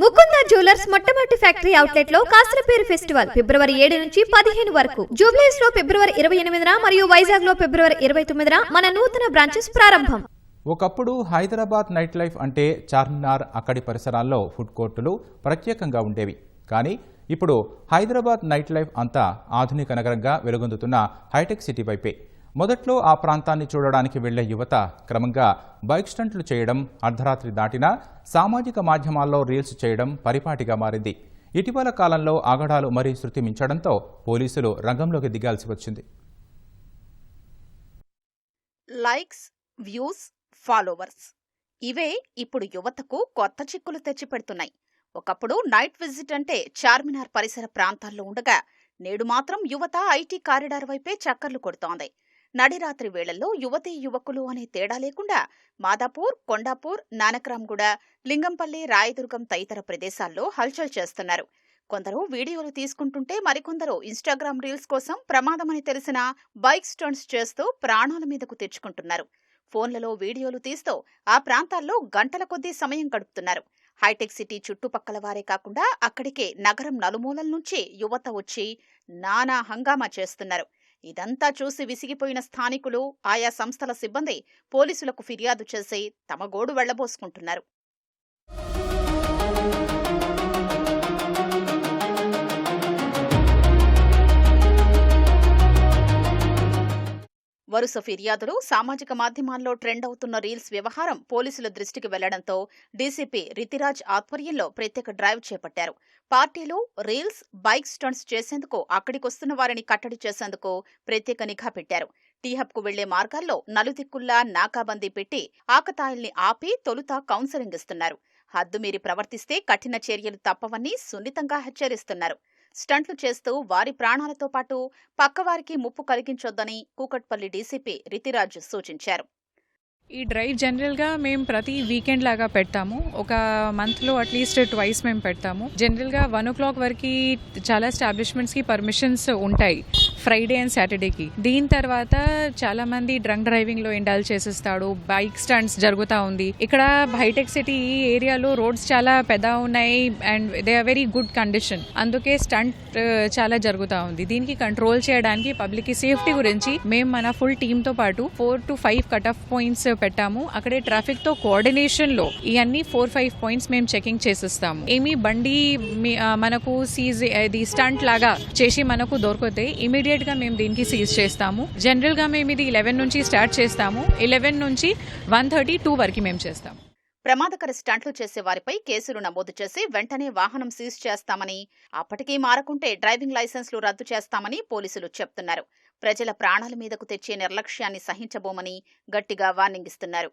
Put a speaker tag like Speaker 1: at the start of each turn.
Speaker 1: Mukunda jewellers మొట్టమొదటి factory అవుట్లెట్లో Kasaraperu festival ఫిబ్రవరి ఏడు నుంచి పదిహేను వరకు. జూబ్లీస్లో ఫిబ్రవరి ఇరవై ఎనిమిదిన మరియు వైజాగ్లో ఫిబ్రవరి ఇరవై తొమ్మిదిన మన నూతన బ్రాంచెస్ ప్రారంభం.
Speaker 2: ఒకప్పుడు హైదరాబాద్ నైట్ లైఫ్ అంటే చార్మినార్ అక్కడి పరిసరాల్లో ఫుడ్ కోర్టులు ప్రత్యేకంగా ఉండేవి. కానీ ఇప్పుడు హైదరాబాద్ నైట్ లైఫ్ అంతా ఆధునిక నగరంగా వెలుగొందుతున్న హైటెక్ సిటీ వైపే. మొదట్లో ఆ ప్రాంతాన్ని చూడడానికి వెళ్ళే యువత క్రమంగా బైక్ స్టంట్లు చేయడం అర్ధరాత్రి దాటినా సామాజిక మాధ్యమాల్లో రీల్స్ చేయడం పరిపాటిగా మారింది. ఇటీవల కాలంలో ఆగడాలు మరీ శృతి మించడంతో పోలీసులు రంగంలోకి దిగాల్సి వచ్చింది.
Speaker 3: Likes views followers. ఇవే ఇప్పుడు యువతకు కొత్త చిక్కులు తెచ్చిపెడుతున్నాయి. ఒకప్పుడు నైట్ విజిట్ అంటే చార్మినార్ పరిసర ప్రాంతాల్లో ఉండగా నేడు మాత్రం యువత ఐటీ కారిడార్ వైపే చక్కర్లు కొడుతోంది. నడిరాత్రి వేళల్లో యువతీ యువకులు అనే తేడా లేకుండా మాదాపూర్ కొండాపూర్ నానక్రామ్గూడ లింగంపల్లి రాయదుర్గం తదితర ప్రదేశాల్లో హల్చల్ చేస్తున్నారు. కొందరు వీడియోలు తీసుకుంటుంటే మరికొందరు ఇన్స్టాగ్రామ్ రీల్స్ కోసం ప్రమాదమని తెలిసిన బైక్ స్టంట్స్ చేస్తూ ప్రాణాల మీదకు తెచ్చుకుంటున్నారు. ఫోన్లలో వీడియోలు తీస్తూ ఆ ప్రాంతాల్లో గంటల కొద్దీ సమయం గడుపుతున్నారు. హైటెక్ సిటీ చుట్టుపక్కల వారే కాకుండా అక్కడికే నగరం నలుమూలల నుంచి యువత వచ్చి నానా హంగామా చేస్తున్నారు. ఇదంతా చూసి విసిగిపోయిన స్థానికులు ఆయా సంస్థల సిబ్బంది పోలీసులకు ఫిర్యాదు చేసి తమ గోడు వెళ్ళబోసుకుంటున్నారు. వరుస ఫిర్యాదులు సామాజిక మాధ్యమాల్లో ట్రెండ్ అవుతున్న రీల్స్ వ్యవహారం పోలీసుల దృష్టికి వెళ్ళడంతో డీసీపీ రితిరాజ్ ఆధ్వర్యంలో ప్రత్యేక డ్రైవ్ చేపట్టారు. పార్టీలు రీల్స్ బైక్ స్టంట్స్ చేసేందుకు అక్కడికొస్తున్న వారిని కట్టడి చేసేందుకు ప్రత్యేక నిఘా పెట్టారు. టీహబ్కు వెళ్ళే మార్గాల్లో నలుదిక్కుల్లా నాకాబందీ పెట్టి ఆకతాయిల్ని ఆపి తొలుత కౌన్సెలింగ్ ఇస్తున్నారు. హద్దుమీరి ప్రవర్తిస్తే కఠిన చర్యలు తప్పవని సున్నితంగా హెచ్చరిస్తున్నారు. స్టంట్లు చేస్తూ వారి ప్రాణాలతో పాటు పక్కవారికి ముప్పు కలిగించొద్దని కూకట్పల్లి డీసీపీ రితిరాజ్ సూచించారు.
Speaker 4: ఈ డ్రైవ్ జనరల్గా మేము ప్రతి వీకెండ్ లాగా పెడతాము. ఒక మంత్లో అట్లీస్ట్ ట్వైస్ మేము పెడతాము. జనరల్గా వన్ ఓ క్లాక్ వరకు చాలా ఎస్టాబ్లిష్మెంట్స్కి పర్మిషన్స్ ఉంటాయి ఫ్రైడే అండ్ సాటర్డేకి. దీని తర్వాత చాలా మంది డ్రంక్ డ్రైవింగ్లో ఇండాల్ చేసేస్తాడు బైక్ స్టంట్స్ జరుగుతూ ఉంది. ఇక్కడ హైటెక్ సిటీ ఈ ఏరియాలో రోడ్స్ చాలా పెద్ద ఉన్నాయి and they are very good condition. అందుకే స్టంట్ చాలా జరుగుతూ ఉంది. దీనికి కంట్రోల్ చేయడానికి పబ్లిక్ సేఫ్టీ గురించి మేము మన ఫుల్ టీమ్తో పాటు four to five cut off points పెట్టాము. అక్కడే ట్రాఫిక్తో కోఆర్డినేషన్లో ఇవన్నీ ఫోర్ ఫైవ్ పాయింట్స్ మేము చెకింగ్ చేసిస్తాము. ఏమి బండి మనకు సీజ్ ఇది స్టంట్ లాగా చేసి మనకు దొరికితే ఇమీడియట్గా మేము దీనికి సీజ్ చేస్తాము. జనరల్గా మేము ఇది ఇలెవెన్ నుంచి స్టార్ట్ చేస్తాము. ఇలెవెన్ నుంచి వన్ థర్టీ టూ వరకు మేము చేస్తాము.
Speaker 3: ప్రమాదకర స్టంట్లు చేసే వారిపై కేసులు నమోదు చేసి వెంటనే వాహనం సీజ్ చేస్తామని అప్పటికీ మారకుంటే డ్రైవింగ్ లైసెన్స్లు రద్దు చేస్తామని పోలీసులు చెప్తున్నారు. ప్రజల ప్రాణాల మీదకు తెచ్చే నిర్లక్ష్యాన్ని సహించబోమని గట్టిగా వార్నింగ్ ఇస్తున్నారు.